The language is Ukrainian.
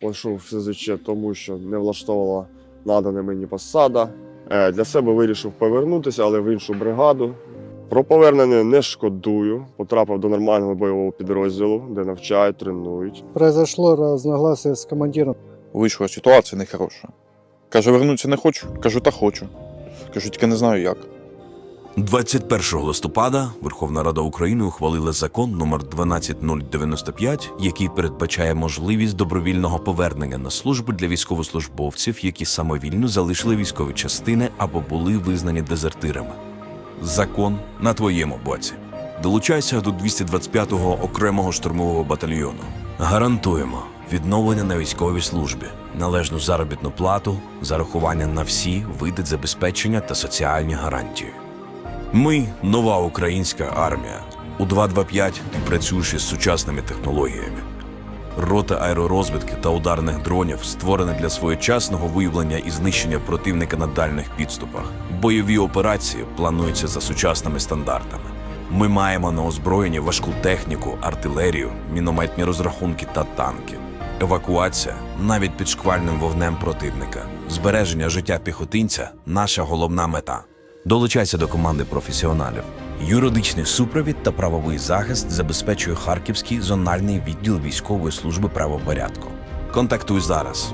Пішов в СЗЧ, тому що не влаштовувала надана мені посада. Е, Для себе вирішив повернутися, але в іншу бригаду. Про повернення не шкодую. Потрапив до нормального бойового підрозділу, де навчають, тренують. Произошло разногласие с командиром. Вийшла ситуація нехороша. Каже, вернутися не хочу. Кажу, та хочу. Кажу, тільки не знаю як. 21 листопада Верховна Рада України ухвалила закон номер 12095, який передбачає можливість добровільного повернення на службу для військовослужбовців, які самовільно залишили військові частини або були визнані дезертирами. Закон на твоєму боці. Долучайся до 225-го окремого штурмового батальйону. Гарантуємо відновлення на військовій службі, належну заробітну плату, зарахування на всі види забезпечення та соціальні гарантії. Ми нова українська армія. У 225 ти працюєш із сучасними технологіями. Рота аеророзвідки та ударних дронів створена для своєчасного виявлення і знищення противника на дальних підступах. Бойові операції плануються за сучасними стандартами. Ми маємо на озброєнні важку техніку, артилерію, мінометні розрахунки та танки. Евакуація навіть під шквальним вогнем противника. Збереження життя піхотинця наша головна мета. Долучайся до команди професіоналів. Юридичний супровід та правовий захист забезпечує Харківський зональний відділ військової служби правопорядку. Контактуй зараз